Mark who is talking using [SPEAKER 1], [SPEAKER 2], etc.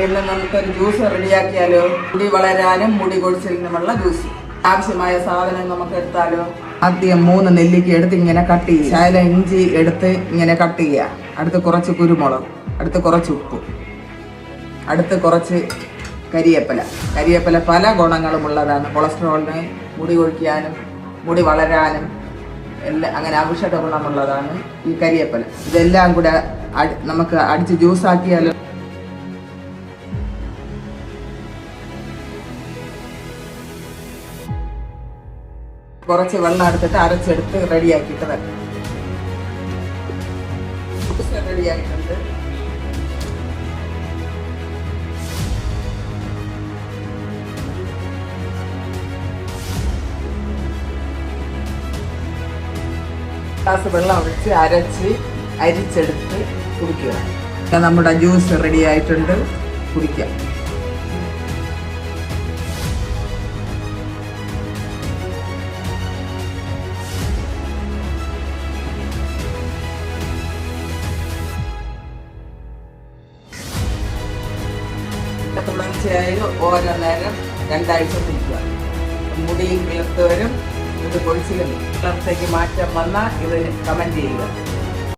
[SPEAKER 1] നിന്ന് നമുക്കൊരു ജ്യൂസ് റെഡിയാക്കിയാലോ? മുടി വളരാനും മുടി കൊഴിച്ചിലിനുമുള്ള ജ്യൂസ്. ആവശ്യമായ സാധനം നമുക്ക് എടുത്താലോ? ആദ്യം മൂന്ന് നെല്ലിക്ക എടുത്ത് ഇങ്ങനെ കട്ട് ചെയ്യുക. ശാല ഇഞ്ചി എടുത്ത് ഇങ്ങനെ കട്ട് ചെയ്യുക. അടുത്ത് കുറച്ച് കുരുമുളക് അടുത്ത് കുറച്ച് ഉപ്പ് അടുത്ത് കുറച്ച് കരിയേപ്പില. കരിയേപ്പില പല ഗുണങ്ങളും ഉള്ളതാണ്. കൊളസ്ട്രോളിന് മുടി കൊഴിക്കാനും മുടി വളരാനും എല്ലാം അങ്ങനെ ഔഷധ ഗുണമുള്ളതാണ് ഈ കരിയേപ്പില. ഇതെല്ലാം കൂടെ നമുക്ക് അടിച്ച് ജ്യൂസ് കുറച്ച് വെള്ളം എടുത്തിട്ട് അരച്ചെടുത്ത് റെഡിയാക്കിയിട്ട് റെഡിയായിട്ടുണ്ട്. ഗ്ലാസ് വെള്ളം ഒഴിച്ച് അരച്ച് അരിച്ചെടുത്ത് കുടിക്കുക. നമ്മുടെ ജ്യൂസ് റെഡി ആയിട്ടുണ്ട് കുടിക്കാം. തുടർച്ചയായി ഓരോ നേരം രണ്ടാഴ്ച കുടിക്കുക മുടിയും കിളുത്തവരും ഇത് പൊളിച്ചിലും വളർച്ചയ്ക്ക് മാറ്റം വന്നാൽ ഇത് കമന്റ് ചെയ്യുക.